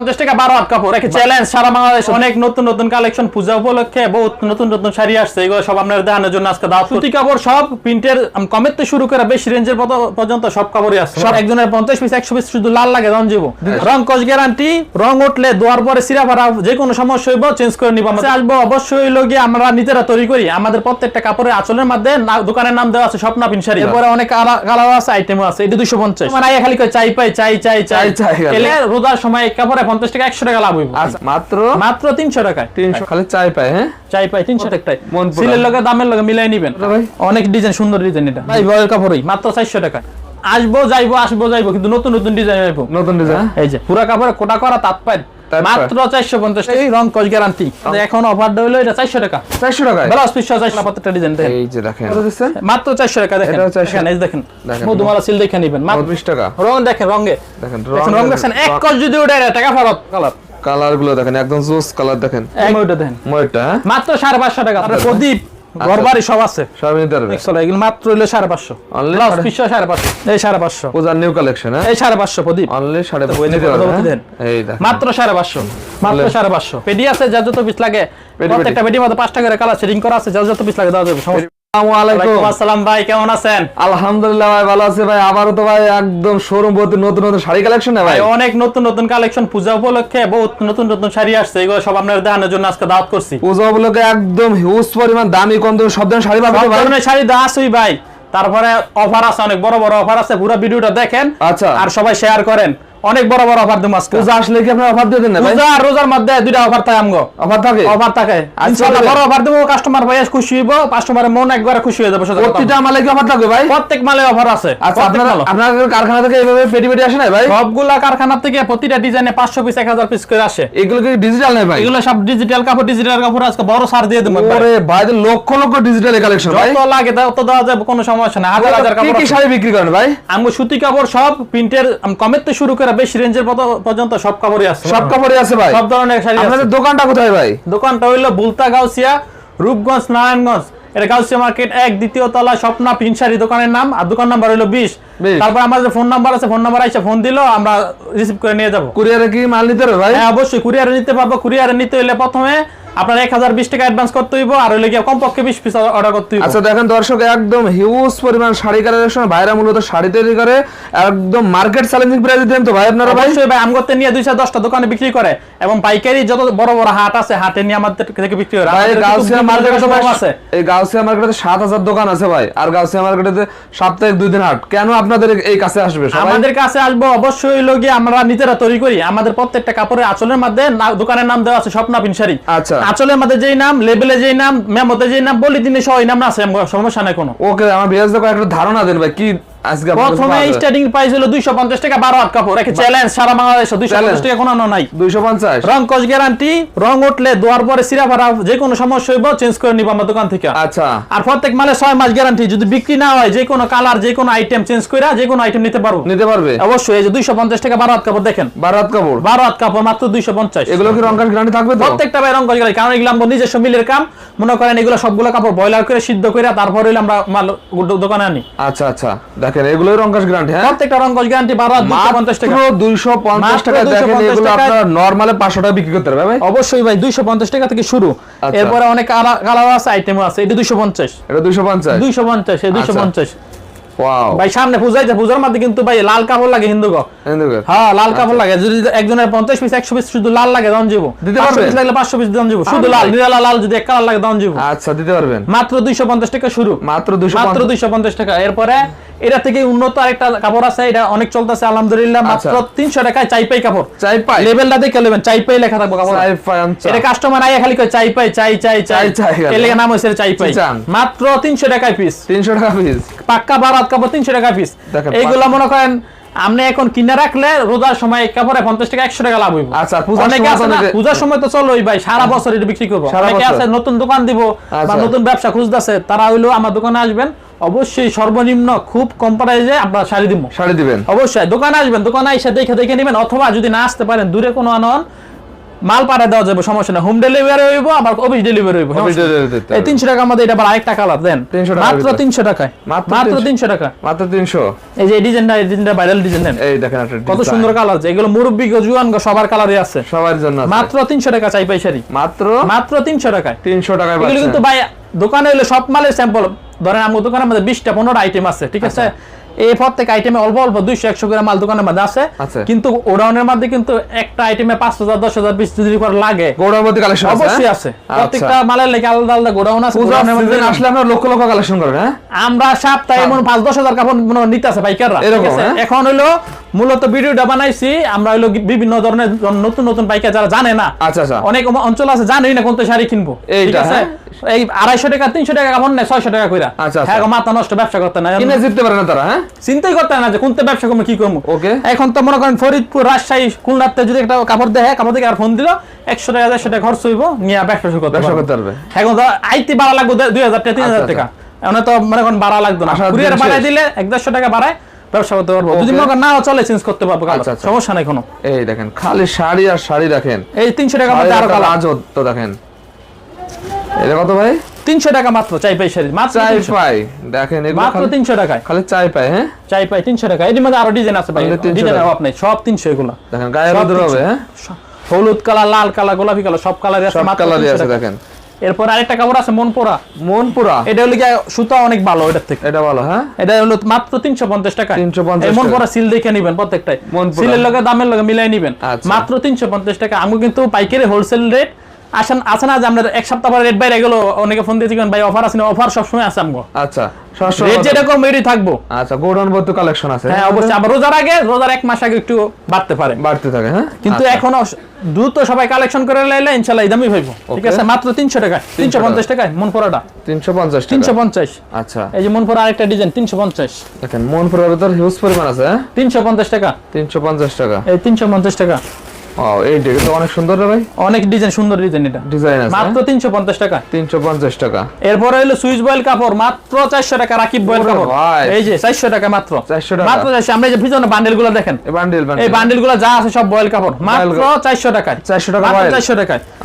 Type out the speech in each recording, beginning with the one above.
পঞ্চাশ টাকা বারো হাত কাপড় রেখে চ্যালেঞ্জ সারা বাংলাদেশ। অনেক নতুন নতুন কালেকশন পূজা উপলক্ষে বহুত নতুন নতুন শাড়ি আসছে এগুলো সব দেখানোর জন্য আজকে দাওয়াত সুতি কাপড় সব প্রিন্টের শুরু করে বেশি রেঞ্জের পর্যন্ত সব কাপড়ই আসছে। সব একজনের পঞ্চাশ পিস একশো পিস শুধু লাল লাগে রং যাব রং কস গ্যারান্টি রং উঠলে দোয়ার পরে সিরা ভাড়া যে কোনো সমস্যা হইব চেঞ্জ করে নিব আমরা। আসব অবশ্যই লোক আমরা নিজেরা তৈরি করি। আমাদের প্রত্যেকটা কাপড়ের আঁচলের মধ্যে দোকানের নাম দেওয়া আছে স্বপ্না পিন শাড়ি। এরপরে অনেক কালার আছে আইটেমও আছে। এটা দুশো পঞ্চাশ। মানে খালি চাই পাই চাই চাই চাই। চাই। রোজার সময় কাপড়ে পঞ্চাশ টাকা একশো টাকা লাভ হইব। আচ্ছা মাত্র? মাত্র তিনশো টাকায় তিনশো। খালি চাই পায় হ্যাঁ? চাই পাই তিনশো টাকায়। সিলের লগে দামের লগে মিলাই নিবেন। অনেক ডিজাইন সুন্দর ডিজাইন এটা। ভাই বয়ের কাপড়ই। মাত্র চারশো টাকা। আসব যাইবো আসব যাইবো কিন্তু নতুন নতুন ডিজাইন আইবো। নতুন ডিজাইন এই যে পুরা কাপড়ে কোটা করা তাঁত পাই মাত্র চারশো পঞ্চাশ টাকা। এই রং কস গ্যারান্টি এখন অফার হইল এটা চারশো টাকা। চারশো টাকায়? ব্লাউজ পিস চারশো প্রত্যেকটা ডিজাইন দেখেন। এই যে দেখেন। মাত্র চারশো টাকা দেখেন। 400 দেখেন, এই দেখেন। দেখেন। মধুমালা সিল দেখে নিবেন। মাত্র চব্বিশ টাকা। রং দেখেন রঙে। দেখেন দেখেন রং দেখছেন। এক কস যদি ওটা টাকা ফেরত। কালার। কালারগুলো দেখেন একদম জোস কালার দেখেন। ওইটা দেখেন ময়ূরটা হ্যাঁ? মাত্র সাড়ে পাঁচশো টাকা। প্রদীপ। সব আছে। সব নিতে পারবে। চলো এগুলো মাত্র হইল সাড়ে পাঁচশো। ব্লাউজ সাড়ে- সাড়ে পাঁচশো। এই সাড়ে পাঁচশো। পূজার নিউ কালেকশন হ্যাঁ? এই সাড়ে পাঁচশো প্রদীপ। অনলি সাড়ে হ্যাঁ? মাত্র সাড়ে পাঁচশো। মাত্র সাড়ে পাঁচশো। পেডি আছে যা যত পিস লাগে। প্রত্যেকটা পেডির মধ্যে পাঁচটা করে কালার সেটিং করা আছে যা যত পিস লাগে দেওয়া যাবে। আসসালামু আলাইকুম। ওয়ালাইকুম আসসালাম ভাই কেমন আছেন? আলহামদুলিল্লাহ ভাই ভালো আছে ভাই। আবারও তো ভাই একদম শোরুম ভর্তি নতুন নতুন শাড়ি কালেকশন না ভাই? ভাই অনেক নতুন নতুন কালেকশন পূজা উপলক্ষে বহুত নতুন নতুন শাড়ি আসছে এগুলো সব আপনার দেখানোর জন্য আজকে দাওয়াত করছি। পূজা উপলক্ষে একদম হিউজ পরিমাণ দামি কম দামি সব ধরনের শাড়ি পাবেন ভাই? শাড়ি দেওয়া ভাই। তারপরে অফার আছে অনেক বড় বড় অফার আছে পুরো ভিডিওটা দেখেন আচ্ছা। আর সবাই শেয়ার করেন। অনেক বড় বড় অফার দেবো আজকে। পূজা আসলে কি আপনার অফার দিয়ে দেন না ভাই? পূজা আর রোজার মধ্যে দুইটা অফার থাকে আমগো। অফার থাকে? অফার থাকে। আচ্ছা, ইনশাআল্লাহ বড় অফার দেবো কাস্টমার ভাই খুশি হইব কাস্টমারের মন একবারে খুশি হয়ে যাবে। প্রতিটা মালে কি অফার থাকবে ভাই? প্রত্যেক মালে অফার আছে আচ্ছা আপনার। আপনার কারখানা থেকে এইভাবে পেটি পেটি আসে না ভাই? সবগুলা কারখানা থেকে প্রতিটা ডিজাইনে পাঁচশো পিস এক হাজার পিস করে আসে। এগুলো কি ডিজিটাল নেই ভাই? এগুলো সব ডিজিটাল কাপড় ডিজিটাল কাপড় আজকে বড় সার দিয়ে দেবো। ওরে ভাই লক্ষ লক্ষ ডিজিটাল কালেকশন ভাই। যত লাগে তত দেওয়া যাবে কোনো সমস্যা না হাজার হাজার কি কাপড় কি আছে। শাড়ি বিক্রি করেন ভাই? আমগো সুতি কাপড় সব প্রিন্টের কমের থেকে শুরু করে বেশি রেঞ্জের পর্যন্ত সব কাপড়ই আছে সব কাপড়ই আছে ভাই। সব ধরনের শাড়ি আপনাদের দোকানটা কোথায় ভাই? দোকানটা হইল বুলতা গাউসিয়া রূপগঞ্জ নারায়ণগঞ্জ। এটা গাউসিয়া মার্কেট এক দ্বিতীয় তলা স্বপ্না পিন শাড়ি দোকানের নাম আর দোকান নাম্বার হইল বিশ। তারপর আমাদের ফোন নাম্বার আছে ফোন নাম্বার আইসা ফোন দিলো আমরা রিসিভ করে নিয়ে যাব। কুরিয়ারে কি মাল নিতে হবে ভাই? হ্যাঁ অবশ্যই কুরিয়ারে নিতে পারব। কুরিয়ারে নিতে হইলে প্রথমে আপনার এক হাজার বিশ টাকা অ্যাডভান্স করতে হইব আর হইলে গিয়ে কমপক্ষে বিশ পিস অর্ডার করতে হইব। আচ্ছা দেখেন দর্শক একদম হিউজ পরিমাণ শাড়ি কালেকশন ভাইরা মূলত শাড়ি তৈরি করে একদম মার্কেট চ্যালেঞ্জিং প্রাইস দেন তো ভাই আপনারা ভাই? ভাই আমগতে নিয়ে দুইশো দশটা দোকানে বিক্রি করে এবং পাইকারি যত বড় বড় হাট আছে হাটে নিয়ে আমাদের থেকে বিক্রি করে ভাই গাউসিয়া মার্কেটে শোরুম আছে। এই গাউসিয়া মার্কেটে সাত হাজার দোকান আছে ভাই আর গাউসিয়া মার্কেটে সাপ্তাহিক দুই দিন হাট। কেন আপনাদের এই কাছে আসবে আমাদের কাছে আসব অবশ্যই লোকে আমরা নিজেরা তৈরি করি। আমাদের প্রত্যেকটা কাপড়ের আঁচলের মধ্যে দোকানের নাম দেওয়া আছে স্বপ্না পিন শাড়ি। আচ্ছা। আঁচলের মধ্যে যেই নাম লেবেলে যেই নাম মেমোতে যেই নাম, বলি দিনে সবাই নাম না আছে সমস্যা নাই কোনো। ওকে আমার দেখো একটা ধারণা দেন ভাই, কি প্রথমে স্টার্টিং প্রাইস হলো দুইশো পঞ্চাশ টাকা বারো হাত কাপড়। রেখে চ্যালেঞ্জ সারা বাংলাদেশে দুইশো পঞ্চাশ Challenge। টাকা কোনো নাই। 250 রং কস গ্যারান্টি রং উঠলে দোয়ার পরে সিরা ভাড়া যে কোনো সমস্যা হইব চেঞ্জ করে নিব আমার দোকান থেকে। আচ্ছা। আর প্রত্যেক মালে ছয় মাস গ্যারান্টি যদি বিক্রি না হয় যে কোনো কালার যে কোনো আইটেম চেঞ্জ করে যে কোনো আইটেম নিতে পারব। নিতে পারবে। অবশ্যই এই যে দুইশো পঞ্চাশ টাকা বারো হাত কাপড় দেখেন। বারাত কাপড়। বারো হাত কাপড় মাত্র দুইশো পঞ্চাশ। এগুলো কি রংকার গ্যারান্টি থাকবে তো? প্রত্যেকটা ভাই রং কস গ্যারান্টি কারণ এগুলো আমার নিজস্ব মিলের কাম। মনে করেন এগুলো সবগুলো কাপড় বয়লার করে সিদ্ধ করে তারপর হইলে আমরা মাল দোকানে আনি। আচ্ছা আচ্ছা। দেখেন দেখেন এগুলো রংকাশ গ্যারান্টি হ্যাঁ? প্রত্যেকটা রংকাশ গ্যারান্টি 1250 টাকা। 250 টাকা দেখেন এগুলো আপনারা নরমালে 500 টাকা বিক্রি করতে পারবে ভাই? অবশ্যই ভাই 250 টাকা থেকে শুরু। আচ্ছা। এরপরে অনেক কালার আছে আইটেমও আছে এটা 250 এটা 250 250 250 ভাই সামনে পূজাই যে পূজার মধ্যে কিন্তু ভাই লাল কাপড় লাগে হিন্দু হ্যাঁ লাল কাপড় লাগে। যদি একজনের পঞ্চাশ পিস একশো পিস শুধু লাল লাগে দাম যাব দিতে পারবে? পিস লাগলে পাঁচশো পিস দাম যাব শুধু লাল নিরালা লাল যদি এক কালার লাগে দাম যাব আচ্ছা দিতে পারবেন। মাত্র দুইশো পঞ্চাশ টাকা শুরু। মাত্র 250 মাত্র দুইশো পঞ্চাশ টাকা। এরপরে এটা থেকে উন্নত আরেকটা কাপড় আছে এটা অনেক চলতেছে আলহামদুলিল্লাহ। মাত্র আচ্ছা। তিনশো টাকায় চাই পাই কাপড়। চাই পাই লেভেলটা দেখে নেবেন চাই পাই লেখা থাকব কাপড়। আচ্ছা। এটা কাস্টমার আইয়া খালি কয় চাই পাই চাই। চাই চাই চাই, এর নাম হয়েছে চাই পাই মাত্র তিনশো টাকায় পিস 300 টাকা পিস পাক্কা বারাত কাপড় তিনশো টাকা পিস এইগুলো মনে করেন আপনি এখন কিনে রাখলে রোজার সময় কাপড়ে পঞ্চাশ টাকা একশো টাকা লাভ হইব। আচ্ছা, পূজার অনেকে সময় আছে না পূজার সময় তো চলোই ভাই সারা বছর এটা বিক্রি করব। অনেকে আছে নতুন দোকান দিব বা আচ্ছা। নতুন ব্যবসা খুঁজতেছে তারা হইল আমার দোকানে আসবেন অবশ্যই সর্বনিম্ন খুব কম প্রাইসে আমরা শাড়ি দিব। শাড়ি দিবেন। অবশ্যই দোকানে আসবেন দোকানে এসে দেখে দেখে নেবেন অথবা যদি না আসতে পারেন দূরে কোনো আনন মাল পাঠায় দেওয়া যাবে সমস্যা না হোম ডেলিভারি হইব আবার অফিস ডেলিভারি হইব এই হবে। তিনশো টাকার মধ্যে এটা আবার আরেকটা কালার দেন। 300 মাত্র ভিতরে। তিনশো টাকায় মাত্র মাত্র 300 তিনশো টাকা মাত্র তিনশো। এই যে ডিজাইনটা এই ডিজাইনটা ভাইরাল ডিজাইন দেন। এই দেখেন কত সুন্দর কালার আছে এগুলো মুরব্বি গো জুয়ান গো সবার কালারই আছে। সবার জন্য। মাত্র তিনশো টাকা চাই পাইসারি। মাত্র? মাত্র তিনশো টাকায়। তিনশো টাকায় এগুলো কিন্তু ভাই দোকানে হলে সব মালের স্যাম্পল ধরেন আমার দোকানের মধ্যে বিশটা পনেরো আইটেম আছে ঠিক আছে? এই প্রত্যেক আইটেমে অল্প অল্প দুইশো একশো গ্রাম মাল দোকানের মধ্যে আছে। কিন্তু ওডাউনের মধ্যে কিন্তু একটা আইটেমে পাঁচ হাজার দশ হাজার বিশ যদি করে লাগে গৌরবতী কালেকশন আছে অবশ্যই হ্যাঁ? আছে আচ্ছা। প্রত্যেকটা মালের লেগে আলাদা আলাদা গোডাউন আছে গোডাউনের মধ্যে আসলে আমরা লক্ষ লক্ষ কালেকশন করেন হ্যাঁ আমরা সপ্তাহে এমন পাঁচ দশ হাজার কাপড় নিতে আছে পাইকাররা? হ্যাঁ? এখন হইল মূলত ভিডিওটা বানাইছি আমরা হইল বিভিন্ন ধরনের নতুন নতুন পাইকার যারা জানে না আচ্ছা আচ্ছা। অনেক অঞ্চল আছে জানেই না কোনটা শাড়ি কিনবো। ঠিক আছে? হ্যাঁ? এই আড়াইশো টাকা তিনশো টাকা কাপড় নেয়? ছয়শো টাকা কইরা। আচ্ছা, আচ্ছা। হ্যাঁ মাথা নষ্ট ব্যবসা করতে না কিনে জিততে পারে না তারা হ্যাঁ? চিন্তাই করতে না যে কোনটা ব্যবসা করব কি করব। ওকে। এখন তো মনে করেন ফরিদপুর রাজশাহী খুলনাতে যদি একটা কাপড় দেয় কাপড় থেকে আর ফোন দিল একশো টাকা দেড়শো টাকা খরচ হইব নিয়ে ব্যবসা শুরু করতে ব্যবসা করতে পারবে। এখন তো আইতি বাড়া লাগবে দুই হাজার টাকা তিন হাজার আচ্ছা, টাকা। এখন তো মনে করেন বাড়া লাগতো না। কুরিয়ার বাড়াই দিলে এক দেড়শো টাকা বাড়ায় ব্যবসা করতে পারব। যদি না চলে চেঞ্জ করতে পারব আচ্ছা, আচ্ছা। সমস্যা নাই কোনো। এই দেখেন খালি শাড়ি আর শাড়ি রাখেন এই তিনশো টাকার মধ্যে আরও কালার রাজত তো দেখেন। এটা কত ভাই? তিনশো টাকা মাত্র চাই পাই শাড়ি। মাত্র চাই পাই। দেখেন মাত্র খালি- তিনশো টাকায়। খালি চাই পাই হ্যাঁ? চাই পাই তিনশো টাকা। এর মধ্যে আরও ডিজাইন আছে ভাই। ডিজাইন টাকা। অভাব নাই সব তিনশো এগুলো। দেখেন গায়ে রোদ হবে হ্যাঁ? হলুদ কালার লাল কালার গোলাপি কালার সব কালারই আছে মাত্র কালারই 300 আছে টাকা। দেখেন। এরপর আরেকটা কাপড় আছে মনপুরা। মনপুরা। মন পুরা এটা হলো কি সুতা অনেক ভালো এটার থেকে। এটা ভালো হ্যাঁ? এটা হলো মাত্র তিনশো পঞ্চাশ টাকা। 350 এই মন টাকা। সিল দেখে নিবেন প্রত্যেকটাই। সিলের লগে দামের লগে মিলাই নিবেন। আচ্ছা। মাত্র তিনশো পঞ্চাশ টাকা। আমি কিন্তু পাইকারি হোলসেল রেট আসেন আছে না যে আমরা এক সপ্তাহ পরে রেট বাইরে গেল অনেকে ফোন দিয়ে জিজ্ঞেন ভাই অফার আছে না? অফার সবসময় আছে আমগো। আচ্ছা রেট কত? যেরকম রেটই থাকব। আচ্ছা গোডাউন কালেকশন আছে। হ্যাঁ অবশ্যই আবার রোজার আগে রোজার এক মাস আগে একটু বাড়তে পারে। বাড়তে থাকে হ্যাঁ? কিন্তু আচ্ছা। এখনও দ্রুত সবাই কালেকশন করে লাইলে এই দামই পাইবো। ঠিক আছে মাত্র তিনশো টাকায় তিনশো পঞ্চাশ টাকায় মন পড়াটা তিনশো পঞ্চাশ তিনশো পঞ্চাশ। আচ্ছা। এই যে মন পড়া আরেকটা ডিজাইন তিনশো পঞ্চাশ। দেখেন মন ভিতর হিউজ পরিমাণ আছে হ্যাঁ? তিনশো পঞ্চাশ টাকা। তিনশো পঞ্চাশ টাকা। এই তিনশো পঞ্চাশ টাকা। ও তো অনেক সুন্দর ভাই। অনেক ডিজাইন সুন্দর ডিজাইন এটা। ডিজাইন আছে মাত্র তিনশো পঞ্চাশ টাকা। তিনশো পঞ্চাশ টাকা। এরপরে হলো সুইচ বয়েল কাপড় মাত্র চারশো টাকা রাকিব বয়েল কাপড়। এই যে চারশো টাকা মাত্র। 400 টাকা। মাত্র চারশো আমরা যে ভিতরে বান্ডেল দেখেন। এই বান্ডিল এই বান্ডেল যা আছে সব বয়েল কাপড়। মাত্র কাপড়। চারশো 400 টাকা মাত্র বয়েল। চারশো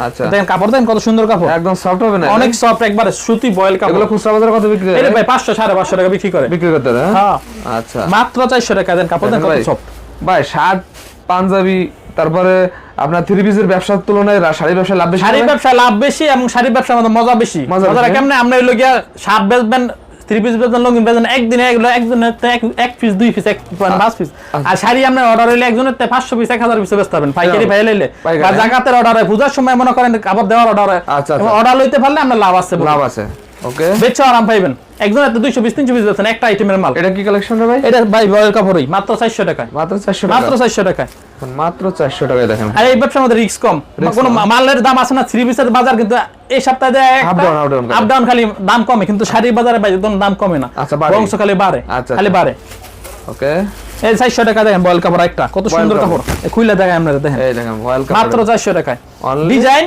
আচ্ছা। দেখেন কাপড় দেখেন কত সুন্দর কাপড়। একদম সফট হবে না অনেক সফট একবারে সুতি বয়েল কাপড়। এগুলো খুচরা বাজারে কত বিক্রি এটা হয় ভাই পাঁচশো সাড়ে পাঁচশো টাকা বিক্রি করে। বিক্রি করতে হ্যাঁ আচ্ছা। মাত্র চারশো টাকা দেন কাপড় দেন দেখেন কত ভাই সফট ভাই শার্ট পাঞ্জাবি তারপরে আপনার থ্রি পিসের ব্যবসার তুলনায় শাড়ি ব্যবসায় লাভ বেশি হবে? ব্যবসা লাভ বেশি এবং শাড়ির ব্যবসার মধ্যে মজা বেশি। মজা কেমনে? আমরা হইল গিয়া শার্ট বেচবেন থ্রি পিস বেচবেন লঙ্গিন বেচবেন একদিনে এগুলো একজনের এক- এক পিস দুই পিস এক পাঁচ পিস আর শাড়ি আমরা অর্ডার হইলে একজনের তে পাঁচশো পিস এক হাজার পিস বেচতে পারবেন। পাইকারি ভাই লইলে বা। জাকাতের অর্ডার হয় পূজার সময় মনে করেন কাপড় দেওয়ার অর্ডার হয়। আচ্ছা, আচ্ছা। অর্ডার লইতে পারলে আমরা লাভ আছে লাভ আছে। ওকে বেচে আরাম পাইবেন। একজনের তো দুইশো পিস তিনশো একটা আইটেমের মাল। এটা কি কালেকশন রে ভাই? এটা ভাই বয়েল কাপড়ই মাত্র চারশো টাকায়। মাত্র চারশো টাকা? মাত্র চারশো টাকায়। মাত্র চারশো টাকায় দেখেন। আর এই ব্যবসার মধ্যে রিস্ক কম। কোনো মালের দাম আছে না থ্রি পিসের বাজার কিন্তু এই সপ্তাহে down করে। আপ ডাউন খালি দাম কমে কিন্তু শাড়ির বাজারে ভাই একদম দাম কমে না। আচ্ছা। বংশ খালি বাড়ে আচ্ছা, খালি আচ্ছা। বাড়ে। ওকে এই চারশো টাকা দেখেন বয়েল কাপড় একটা কত সুন্দর কাপড়। কাপড়। এই দেখেন আপনারা দেখেন। এই দেখেন ওয়েলকাম মাত্র চারশো টাকায়। ডিজাইন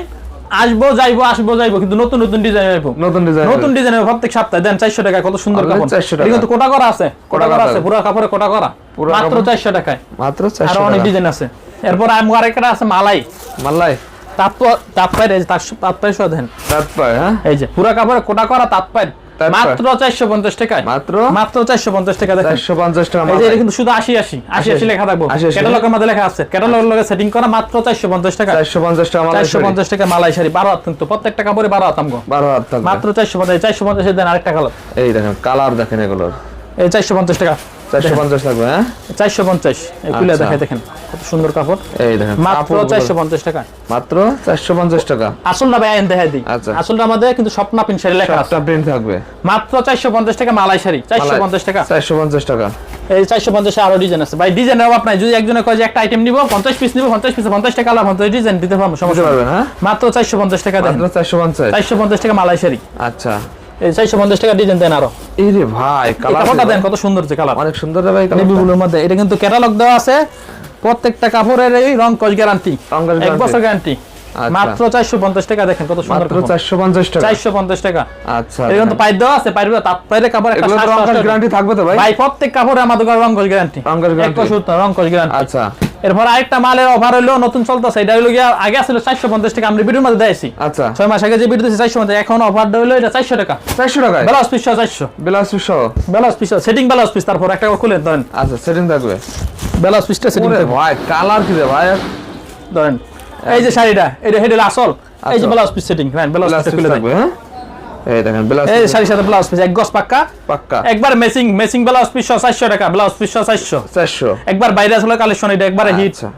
আসব যাইবো আসব যাইবো কিন্তু নতুন নতুন ডিজাইন আসব নতুন ডিজাইন নতুন ডিজাইন প্রত্যেক সপ্তাহে দেন চারশো টাকা কত সুন্দর কাপড়। 400 টাকা। কিন্তু কোটা করা আছে কোটা করা আছে। পুরো কাপড়ে কোটা করা। মাত্র কাপড়- চারশো টাকায়। মাত্র আরও চারশো অনেক ডিজাইন আছে। এরপর আমি আরেকটা আছে মালাই। মাল্লাই তাৎপর এই যে তাৎ- সহ দেন তারপর হ্যাঁ? এই যে পুরা কাপড়ে কোটা করা তাৎপাই তাৎপাই। মাত্র চারশো পঞ্চাশ টাকায়। মাত্র? মাত্র চারশো পঞ্চাশ টাকা চারশো পঞ্চাশ টাকা এটা কিন্তু শুধু আশি আশি। আশি আশি লেখা থাকব। 80 80 ক্যাটালগের মধ্যে লেখা আছে। ক্যাটালগের লগে সেটিং করা মাত্র চারশো পঞ্চাশ টাকা। চারশো পঞ্চাশ টাকা চারশো পঞ্চাশ টাকা মালাই শাড়ি বারো হাত কিন্তু প্রত্যেকটা কাপড়ে বারো হাত আমগো। বারো হাত মাত্র চারশো পঞ্চাশ চারশো পঞ্চাশ দেন আরেকটা কালার এই দেখেন কালার দেখেন এগুলোর। এই চারশো পঞ্চাশ টাকা। চারশো পঞ্চাশ থাকবে হ্যাঁ? আচ্ছা। দেখে দেখেন কত সুন্দর কাপড়। এই দেখেন মাত্র কাপড়গুলো- চারশো পঞ্চাশ টাকা। মাত্র চারশো পঞ্চাশ টাকা। আসলটা ভাই আইন দেখাই দিই। আচ্ছা। আসলটা আমাদের কিন্তু স্বপ্না পিন শাড়ি লেখা আছে। প্রিন্ট থাকবে। মাত্র চারশো পঞ্চাশ টাকা মালাই শাড়ি। চারশো পঞ্চাশ টাকা। চারশো পঞ্চাশ টাকা। এই চারশো পঞ্চাশে আরও ডিজাইন আছে। ভাই ডিজাইন অভাব নাই। যদি একজনে কয় যে একটা আইটেম নিবো পঞ্চাশ পিস নিবো পঞ্চাশ পিস পঞ্চাশ টাকা আলাদা ডিজাইন দিতে পারব সমস্যা নেই। পারবেন হ্যাঁ? মাত্র চারশো পঞ্চাশ টাকা দেন। মাত্র টাকা মালাই শাড়ি। আচ্ছা। এই টাকা ডিজাইন দেন আরও। এই রে ভাই কালারটা দেন কত সুন্দর যে কালার অনেক সুন্দর রে ভাই নেভি কালারটা। ব্লুর মধ্যে এটা কিন্তু ক্যাটালগ দেওয়া আছে। প্রত্যেকটা কাপড়ের এই রং কস গ্যারান্টি এক বছর গ্যারান্টি। মাত্র চারশো পঞ্চাশ টাকা দেখেন কত সুন্দর মাত্র চারশো পঞ্চাশ টাকা। চারশো পঞ্চাশ টাকা। আচ্ছা এরকম তো পাইপ দেওয়া আছে পাইপ তাপ পাইলে কাপড় একটা এগুলো তো 700 টাকা। গ্যারান্টি থাকবে তো ভাই? ভাই প্রত্যেক কাপড়ে আমাদের গ্যারান্টি গ্যারান্টি আচ্ছা। এরপর আরেকটা মালের অফার হলো নতুন চলতেছে। এটা হলো গিয়া আগে আসলে চারশো পঞ্চাশ টাকা আমরা ভিডিওর মধ্যে দিয়েছি। আচ্ছা। ছয় মাস আগে যে ভিডিও দিয়েছি চারশো এখন অফার হলো এটা চারশো টাকা। চারশো টাকায়? ব্লাউজ পিস চারশো। Blouse piece blouse piece setting blouse piece তারপর একটা খুলেন ধরেন আচ্ছা সেটিং থাকবে। ব্লাউজ পিসটা সেটিং ভাই কালার কি রে ভাই? ধরেন। এই যে শাড়িটা এটা হেডেল আসল। এই যে ব্লাউজ পিস সেটিং হ্যাঁ ব্লাউজ পিস খুলে থাকবে হ্যাঁ? এই দেখেন ব্লাউজ এই যে শাড়ির সাথে ব্লাউজ পিস এক গজ পাক্কা। পাক্কা। একবার মেসিং মেসিং ব্লাউজ পিস চারশো টাকা ব্লাউজ পিস চারশো। চারশো। একবার বাইরে আসলে কালেকশন এটা একবারে হিট আচ্ছা।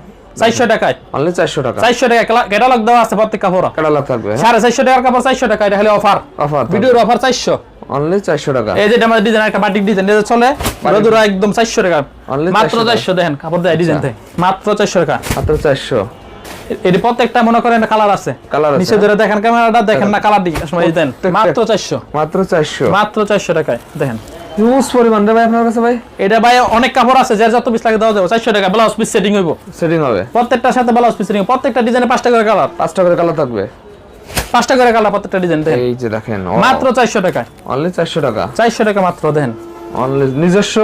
চারশো টাকায়। অনলি চারশো টাকা। চারশো টাকা ক্যাটালগ দেওয়া আছে প্রত্যেক কাপড়। কাটালার থাকবে হ্যাঁ? সাড়ে চারশো টাকার কাপড় চারশো টাকা এটা হলে অফার অফার ভিডিওর অফার চারশো। অনলি চারশো টাকা। এই যেটা আমাদের ডিজাইন একটা বাটিক ডিজাইন এটা চলে রোদুরা একদম চারশো টাকা। Only মাত্র 400 টাকা। চারশো দেখেন কাপড় দেয় ডিজাইন থেকে মাত্র চারশো টাকা। মাত্র চারশো। এর প্রত্যেকটা মনে করেন কালার আছে। কালার আছে নিচে ধরে দেখেন ক্যামেরাটা দেখেন না কালার দিকে। সময় দেন মাত্র চারশো। মাত্র চারশো। মাত্র চারশো টাকায় দেখেন। হিউজ পরিমাণ ভাই আপনার কাছে ভাই। এটা ভাই অনেক কাপড় আছে যার যত পিস লাগে দেওয়া যাবে। চারশো টাকা ব্লাউজ পিস সেটিং হইব। সেটিং হবে। প্রত্যেকটার সাথে ব্লাউজ পিস সেটিং প্রত্যেকটা ডিজাইনে পাঁচটা করে কালার পাঁচটা করে কালার থাকবে। পাঁচটা করে কালার প্রত্যেকটা ডিজাইন দেখেন। এই যে দেখেন মাত্র চারশো টাকায়। অনলি চারশো টাকা। চারশো টাকা মাত্র দেখেন। অনলি নিজস্ব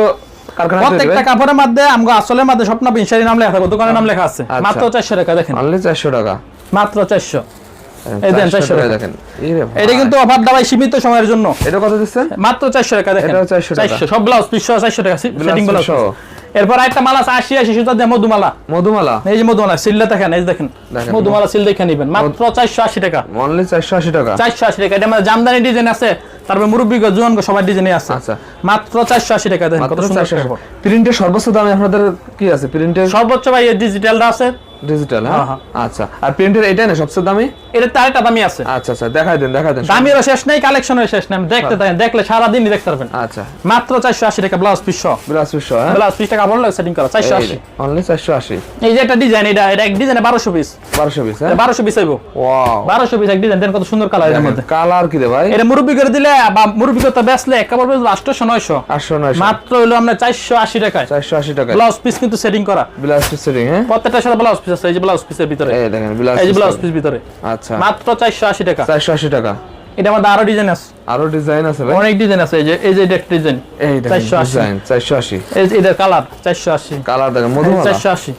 প্রত্যেকটা কাপড়ের মধ্যে আমগো আসলের মধ্যে স্বপ্ন বিনশারি নাম লেখা থাকবে দোকানের নাম লেখা আছে। আচ্ছা। মাত্র চারশো টাকা দেখেন। অনলি চারশো টাকা? মাত্র চারশো। এই দেন, 400 400 টাকা। দেখেন। এটা কিন্তু অফার দাবাই সীমিত সময়ের জন্য। এটা কত দিচ্ছেন? মাত্র চারশো টাকা দেখেন। এটাও 400 টাকা। সব ব্লাউজ পিস চারশো টাকা সেটিং ব্লাউজ। এরপর একটা মালা আছে আশি আশি সুতা দিয়ে মধুমালা। মধুমালা? এই যে মধুমালা সিলটা দেখেন এই দেখেন। মধুমালা সিল দেখে নিবেন। মাত্র চারশো আশি টাকা। অনলি চারশো আশি টাকা? চারশো আশি টাকা। এটা আমাদের জামদানি ডিজাইন আছে তারপর মুরব্বী জুয়ান সবাই ডিজাইনে আছে আচ্ছা। মাত্র চারশো আশি টাকা দেন। কত সুন্দর প্রিন্টের সর্বোচ্চ দাম আপনাদের কি আছে? প্রিন্টের সর্বোচ্চ ভাই ডিজিটালটা আছে। ডিজিটাল হ্যাঁ, হ্যাঁ আচ্ছা। আর প্রিন্টের এটা না সবচেয়ে দামি? এটা তার একটা দামি আছে। আচ্ছা আচ্ছা দেখাই দেন দেখাই দেন। দামেরও শেষ নেই কালেকশনের শেষ নেই। দেখতে থাকেন দেখলে সারাদিনই দেখতে পারবেন। আচ্ছা। মাত্র চারশো আশি টাকা ব্লাউজ পিস ব্লাউজ পিস হ্যাঁ? ব্লাউজ পিস টাকা বললে সেটিং করা চারশো আশি। অনলি চারশো আশি। এই যে একটা ডিজাইন এটা এটা এক ডিজাইনে বারোশো পিস বারোশো পিস হ্যাঁ? বারোশো পিস আইবো ওয়াও বারোশো পিস এক ডিজাইন দেন কত সুন্দর কালারের মধ্যে। কালার কি রে ভাই? এটা মুরব্বি করে দিলে বা মুরব্বি করতে বেচলে এক কাপড় বেচলে আটশো নয়শো। আটশো নয়শো। মাত্র হলো আমরা চারশো আশি টাকায়। চারশো আশি টাকা ব্লাউজ পিস কিন্তু সেটিং করা। ব্লাউজ পিস সেটিং হ্যাঁ? প্রত্যেকটার সাথে ব্লাউজ পিস আছে এই যে ব্লাউজ পিসের ভিতরে। এই দেখেন ব্লাউজ এই যে ব্লাউজ পিস ভিতরে। আচ্ছা। মাত্র চারশো আশি টাকা। চারশো আশি টাকা। এটা আমাদের আরও ডিজাইন আছে। আরও ডিজাইন আছে ভাই? অনেক ডিজাইন আছে এই যে এই যে এটা ডিজাইন এই 480 ডিজাইন চারশো আশি। এই যে এটার কালার চারশো আশি। কালার দেখেন মধুমালা চারশো আশি।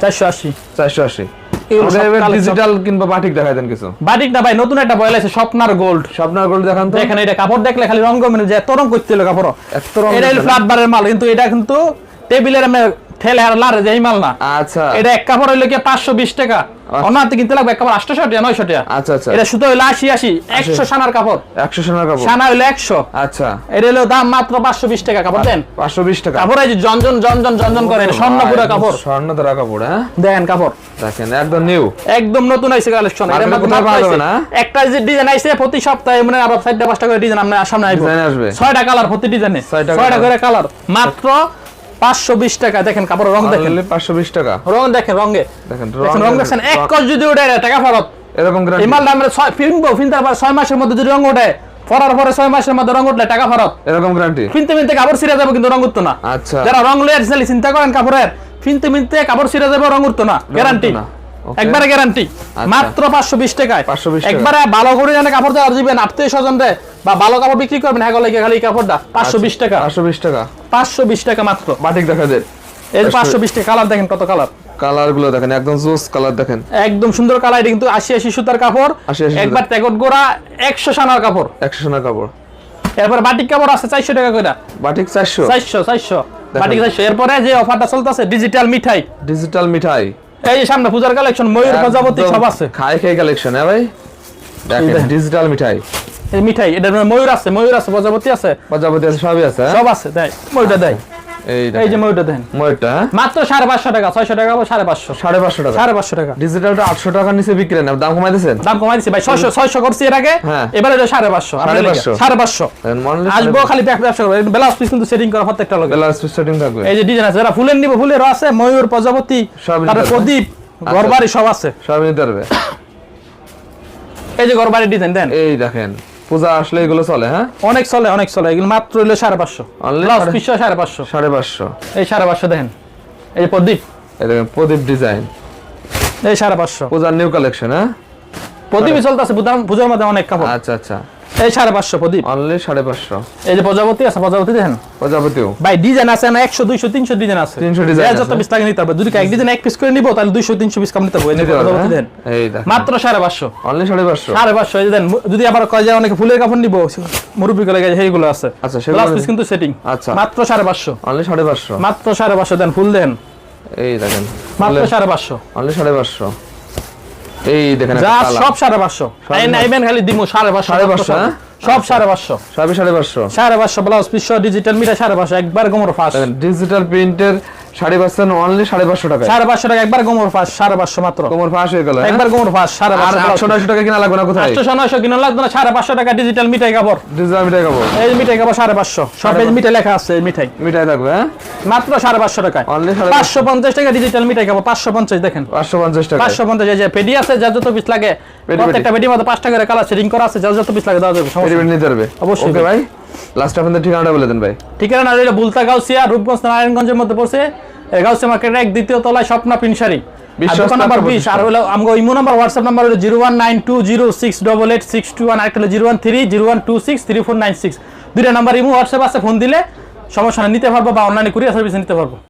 চারশো আশি। চারশো আশি। এগুলো সব collection। ডিজিটাল কিংবা বাটিক দেখাই দেন কিছু। বাটিক না ভাই নতুন একটা বয়েল আছে স্বপ্নার গোল্ড স্বপ্নার গোল্ড দেখান তো। দেখেন এটা কাপড় দেখলে খালি রঙ মানে যে এত রং কাপড় এত রং এটা হলো ফ্ল্যাট বারের মাল কিন্তু এটা কিন্তু টেবিলের ঠেলে আর লারে যে মাল না। আচ্ছা। এটা এক কাপড় হইল কি পাঁচশো বিশ টাকা। কিনতে লাগবে এক কাপড় আটশো টাকা নয়শো টাকা। আচ্ছা আচ্ছা। এটা সুতো হইল আশি আশি। একশো সানার কাপড়। একশো সোনার কাপড়। সানা হইল একশো। আচ্ছা। এটা হলো দাম মাত্র পাঁচশো বিশ টাকা কাপড় দেন। পাঁচশো বিশ টাকা। কাপড় এই যে জনজন জনজন জনজন করে স্বর্ণ পুরো কাপড়। স্বর্ণ ধরা কাপড় হ্যাঁ? দেখেন কাপড়। দেখেন একদম নিউ একদম নতুন আইছে কালেকশন এর মধ্যে পাওয়া যাবে না? একটা যে ডিজাইন আইছে প্রতি সপ্তাহে মানে আবার চারটা পাঁচটা করে ডিজাইন আপনার সামনে আসবে। ছয়টা কালার প্রতি ডিজাইনে ছয়টা। করে কালার মাত্র পাঁচশো বিশ টাকা। দেখেন কাপড় রং দেখেন। পাঁচশো বিশ টাকা। রং দেখেন রঙে। দেখেন রং দেখেন এক কস যদি ওঠে টাকা ফেরত। এরকম এই গ্যারান্টি মালটা আমরা ছয় ফিনবো ফিনতে পর 6 মাসের মধ্যে যদি রং ওঠে পরার পরে ছয় মাসের মধ্যে রং উঠলে টাকা ফেরত। এরকম গ্যারান্টি ফিনতে ফিনতে কাপড় ছিঁড়ে যাবে কিন্তু রং উঠতো না। আচ্ছা। যারা রং লয়ে চিন্তা করেন কাপড়ের। ফিনতে ফিনতে কাপড় ছিঁড়ে যাবে রং উঠতো না। গ্যারান্টি. একবারে গ্যারান্টি আচ্ছা। মাত্র পাঁচশো বিশ টাকায়। 520 টাকা। একবারে ভালো করে জানে কাপড় দেওয়ার দিবেন আত্মীয় স্বজন বা ভালো কাপড় বিক্রি করবেন হ্যাঁ গলে খালি কাপড়টা পাঁচশো বিশ টাকা। পাঁচশো বিশ টাকা। পাঁচশো বিশ টাকা মাত্র। বাটিক দেখা দেন এই পাঁচশো বিশ টাকা কালার দেখেন কত কালার। কালারগুলো দেখেন একদম জোস কালার দেখেন। একদম সুন্দর কালার এটা কিন্তু আশি আশি সুতার কাপড়। একবার ত্যাগট গোড়া একশো সানার কাপড়। একশো সোনার কাপড়। এরপর বাটিক কাপড় আছে চারশো টাকা করে। বাটিক চারশো। চারশো চারশো। বাটিক চারশো। এরপরে যে অফারটা চলতেছে ডিজিটাল মিঠাই। ডিজিটাল মিঠাই। এই সামনে পূজার কালেকশন ময়ূর প্রজাপতি সব আছে। খাই খাই কালেকশন হ্যাঁ ভাই? দেখেন। ডিজিটাল মিঠাই। এই মিঠাই মধ্যে ময়ূর আছে ময়ূর আছে প্রজাপতি আছে। প্রজাপতি আছে সবই আছে হ্যাঁ? সব আছে দেয় ময়ূরটা দেয়। এই যে ময়ূরটা দেন ময়ূরটা হ্যাঁ? মাত্র সাড়ে পাঁচশো টাকা ছয়শো টাকা সাড়ে পাঁচশো। সাড়ে পাঁচশো টাকা। সাড়ে পাঁচশো টাকা। ডিজিটালটা আটশো টাকার নিচে বিক্রি না। দাম কমাই দিয়েছেন? দাম কমাই দিচ্ছি ভাই ছয়শো ছয়শো করছি এর আগে। হ্যাঁ। এবারে এটা সাড়ে পাঁচশো। সাড়ে পাঁচশো। আসব খালি ব্যবসা করব ব্লাউজ পিস কিন্তু সেটিং করা প্রত্যেকটা লোক বেলার সেটিং থাকবে। এই যে ডিজাইন আছে যারা ফুলের নিবো ফুলের আছে ময়ূর প্রজাপতি তারপরে প্রদীপ আচ্ছা। ঘরবাড়ি সব আছে। সব নিতে পারবে। এই যে ঘরবাড়ির ডিজাইন দেন। এই দেখেন। পূজা আসলে এগুলো চলে হ্যাঁ? অনেক চলে অনেক চলে। এগুলো মাত্র হইল সাড়ে পাঁচশো। Only সাড়ে- পাঁচশো। সাড়ে পাঁচশো। এই সাড়ে পাঁচশো দেখেন। এই প্রদীপ। প্রদীপ ডিজাইন। এই সাড়ে পাঁচশো। পূজার নিউ কালেকশন হ্যাঁ? প্রদীপই চলতেছে পূজার মধ্যে অনেক কাপড়। আচ্ছা আচ্ছা। এই সাড়ে পাঁচশো প্রদীপ। অনলি সাড়ে পাঁচশো। এই যে প্রজাপতি আছে প্রজাপতি দেখেন? প্রজাপতিও। ভাই ডিজাইন আছে না একশো দুইশো তিনশো ডিজাইন আছে। 300 design যত পিস লাগে নিতে পারবে যদি এক ডিজাইন এক পিস করে নিবো তাহলে দুইশো তিনশো পিস কম নিতে পারব প্রজাপতি মাত্র সাড়ে পাঁচশো। অনলি সাড়ে পাঁচশো? সাড়ে পাঁচশো এই দেন যদি আবার কয় যে অনেকে ফুলের কাপড় নিবো মুরব্বী করে গেছে সেইগুলো আছে। আচ্ছা, সেগুলো পিস কিন্তু সেটিং আচ্ছা। মাত্র সাড়ে পাঁচশো। অনলি সাড়ে পাঁচশো? মাত্র সাড়ে পাঁচশো দেন ফুল দেন এই দেখেন। মাত্র সাড়ে পাঁচশো। অনলি সাড়ে পাঁচশো। এই দেখেন যা সব সাড়ে পাঁচশো। এই নাইবেন খালি দিমু সাড়ে পাঁচশো সাড়ে মাত্র পাঁচশো, সাড়ে- হ্যাঁ? সব সাড়ে পাঁচশো। সবই সাড়ে পাঁচশো। সাড়ে পাঁচশো ব্লাউজ পিস ডিজিটাল মিটার সাড়ে পাঁচশো একবার গোমর ফাস্ট ডিজিটাল প্রিন্টের শাড়ি পাচ্ছেন অনলি সাড়ে পাঁচশো টাকা সাড়ে পাঁচশো টাকা একবার ফাঁস সাড়ে পাঁচশো মাত্র। ফাঁস হয়ে গেল হ্যাঁ? একবার ফাঁস সাড়ে পাঁচশো আটশো নয়শো টাকা কিনা লাগবে না কোথায়? আটশো নয়শো কিনো লাগবে না সাড়ে পাঁচশো টাকা ডিজিটাল মিঠাই কাপড়। ডিজিটাল মিঠাই খাব এই মিঠাই কাপড় সাড়ে পাঁচশো। সব এই মিঠাই লেখা আছে মিঠাই। মিঠাই থাকবে হ্যাঁ? মাত্র সাড়ে পাঁচশো টাকায়। অনলি পাঁচশো পঞ্চাশ টাকা ডিজিটাল মিঠাই কাপড় পাঁচশো পঞ্চাশ দেখেন। পাঁচশো পঞ্চাশ টাকা পাঁচশো পঞ্চাশ যে পেডি আছে যার যত পিস লাগে পেডি, প্রত্যেকটা পেডির মধ্যে পাঁচ টাকা করে কালার সেটিং করা আছে যার যত পিস লাগে দেওয়া যাবে নিতে পারবে। অবশ্যই। ভাই? লাস্ট আপনাদের ঠিকানাটা বলে দেন ভাই। ঠিকানা রইল বুলতা গাউসিয়া রূপগঞ্জ নারায়ণগঞ্জের মধ্যে পড়ছে। এই গাউসিয়া মার্কেটের এক দ্বিতীয় তলায় স্বপ্না পিনসারি দোকান নাম্বার বিশ আর হলো আমগো ইমো নাম্বার হোয়াটসঅ্যাপ নাম্বার হলো zero one nine two zero six double eight six two one আরেকটা হলো zero one three zero one two six three four nine six দুইটা নাম্বার ইমো হোয়াটসঅ্যাপ আছে ফোন দিলে সমস্যা নিতে পারব বা অনলাইনে কুরিয়ার সার্ভিস নিতে পারব।